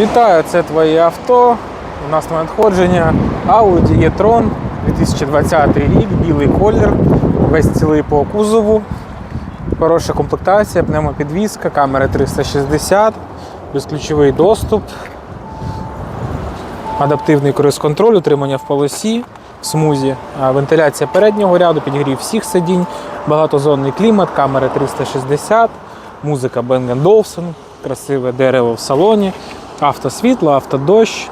Вітаю, це твоє авто. У нас на надходження Audi e-tron 2020 рік, білий колір, весь цілий по кузову. Хороша комплектація, пневмопідвізка, камера 360, безключовий доступ, адаптивний круїз-контроль, утримання в полосі, в смузі, вентиляція переднього ряду, підігрів всіх сидінь, багатозонний клімат, камери 360, музика Bang Olufsen, красиве дерево в салоні, автосвітло, автодощ.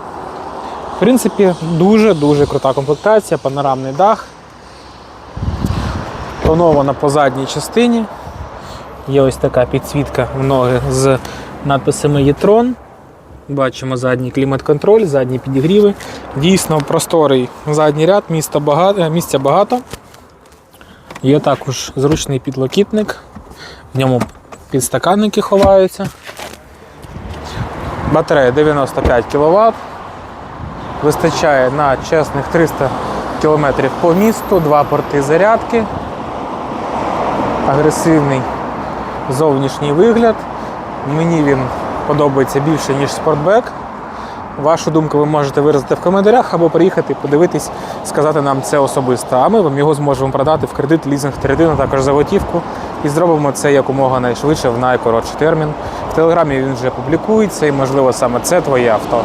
В принципі, дуже-дуже крута комплектація, панорамний дах. Тонована по задній частині. Є ось така підсвітка в ноги з надписами Єтрон. Бачимо задній клімат-контроль, задні підігріви. Дійсно просторий задній ряд, місця багато. Місця багато. Є також зручний підлокітник. В ньому підстаканники ховаються. Батарея 95 кВт. Вистачає на чесних 300 км по місту, два порти зарядки. Агресивний зовнішній вигляд. Мені він подобається більше, ніж спортбек. Вашу думку ви можете виразити в коментарях або приїхати, подивитись, сказати нам це особисто. А ми вам його зможемо продати в кредит, лізинг, третину, також за готівку. І зробимо це якомога найшвидше в найкоротший термін. В телеграмі він вже публікується і, можливо, саме це твоє авто.